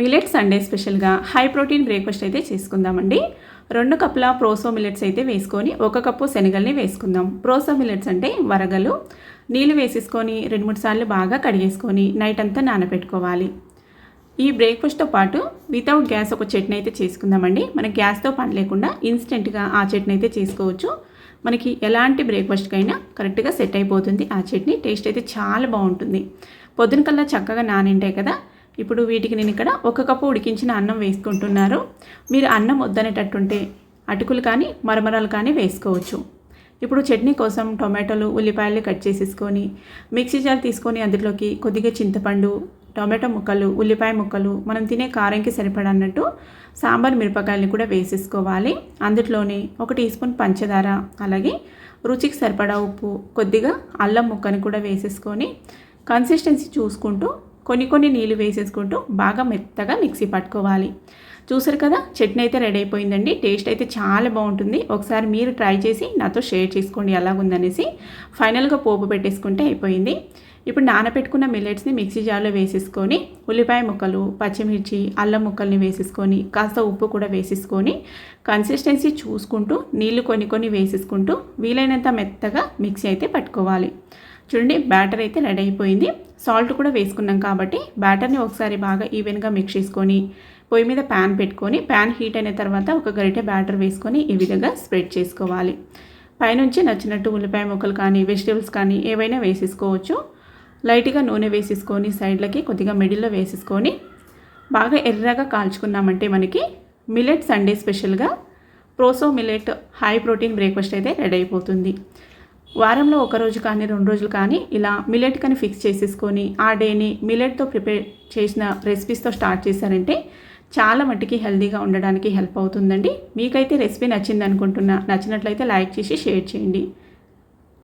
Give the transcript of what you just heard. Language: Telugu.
మిలెట్ సండే స్పెషల్గా హై ప్రోటీన్ బ్రేక్ఫాస్ట్ అయితే చేసుకుందామండి. రెండు కప్పుల ప్రోసో మిలెట్స్ అయితే వేసుకొని ఒక కప్పు శనగల్ని వేసుకుందాం. ప్రోసో మిలెట్స్ అంటే వరగలు. నీళ్ళు వేసేసుకొని రెండు మూడు సార్లు బాగా కడిగేసుకొని నైట్ అంతా నానబెట్టుకోవాలి ఈ బ్రేక్ఫాస్ట్తో పాటు వితౌట్ గ్యాస్ ఒక చట్నీ అయితే చేసుకుందామండి. మన గ్యాస్తో పని లేకుండా ఇన్స్టెంట్గా ఆ చట్నీ అయితే చేసుకోవచ్చు. మనకి ఎలాంటి బ్రేక్ఫాస్ట్కైనా కరెక్ట్గా సెట్ అయిపోతుంది ఆ చట్నీ. టేస్ట్ అయితే చాలా బాగుంటుంది. పొద్దున కల్లా చక్కగా నానింటాయి కదా. ఇప్పుడు వీటికి నేను ఇక్కడ ఒక కప్పు ఉడికించిన అన్నం వేసుకుంటున్నారు. మీరు అన్నం వద్దనేటట్టుంటే అటుకులు కానీ మరమరాలు కానీ వేసుకోవచ్చు. ఇప్పుడు చట్నీ కోసం టొమాటోలు ఉల్లిపాయలు కట్ చేసేసుకొని మిక్సీ జార్ తీసుకొని అందులోకి కొద్దిగా చింతపండు టొమాటో ముక్కలు ఉల్లిపాయ ముక్కలు మనం తినే కారంకి సరిపడన్నట్టు సాంబార్ మిరపకాయలు కూడా వేసేసుకోవాలి. అందులోనే ఒక టీ స్పూన్ పంచదార అలాగే రుచికి సరిపడా ఉప్పు కొద్దిగా అల్లం ముక్కని కూడా వేసేసుకొని కన్సిస్టెన్సీ చూసుకుంటూ కొన్ని కొన్ని నీళ్ళు వేసేసుకుంటూ బాగా మెత్తగా మిక్సీ పట్టుకోవాలి. చూసారు కదా చట్నీ అయితే రెడీ అయిపోయిందండి. టేస్ట్ అయితే చాలా బాగుంటుంది. ఒకసారి మీరు ట్రై చేసి నాతో షేర్ చేసుకోండి ఎలాగుందనేసి. ఫైనల్గా పోపు పెట్టేసుకుంటే అయిపోయింది. ఇప్పుడు నానబెట్టుకున్న మిల్లెట్స్ని మిక్సీ జార్లో వేసేసుకొని ఉల్లిపాయ ముక్కలు పచ్చిమిర్చి అల్లం ముక్కల్ని వేసేసుకొని కాస్త ఉప్పు కూడా వేసేసుకొని కన్సిస్టెన్సీ చూసుకుంటూ నీళ్ళు కొన్ని కొన్ని వేసేసుకుంటూ వీలైనంత మెత్తగా మిక్సీ అయితే పట్టుకోవాలి. చూడండి బ్యాటర్ అయితే రెడీ అయిపోయింది. సాల్ట్ కూడా వేసుకున్నాం కాబట్టి బ్యాటర్ని ఒకసారి బాగా ఈవెన్గా మిక్స్ చేసుకొని పొయ్యి మీద ప్యాన్ పెట్టుకొని ప్యాన్ హీట్ అయిన తర్వాత ఒక గరిటె బ్యాటర్ వేసుకొని ఈ విధంగా స్ప్రెడ్ చేసుకోవాలి. పైనుంచి నచ్చినట్టు ఉల్లిపాయ ముక్కలు కానీ వెజిటేబుల్స్ కానీ ఏవైనా వేసేసుకోవచ్చు. లైట్గా నూనె వేసేసుకొని సైడ్లకి కొద్దిగా మిడిల్లో వేసేసుకొని బాగా ఎర్రగా కాల్చుకున్నామంటే మనకి మిలెట్ సండే స్పెషల్గా proso millet high protein breakfast అయితే రెడీ అయిపోతుంది. వారంలో ఒక రోజు కానీ రెండు రోజులు కానీ ఇలా మిలెట్ కానీ ఫిక్స్ చేసేసుకొని ఆ డేని మిలెట్తో ప్రిపేర్ చేసిన రెసిపీస్తో స్టార్ట్ చేశారంటే చాలా మట్టికి హెల్దీగా ఉండడానికి హెల్ప్ అవుతుందండి. మీకైతే రెసిపీ నచ్చింది అనుకుంటున్నా నచ్చినట్లయితే లైక్ చేసి షేర్ చేయండి.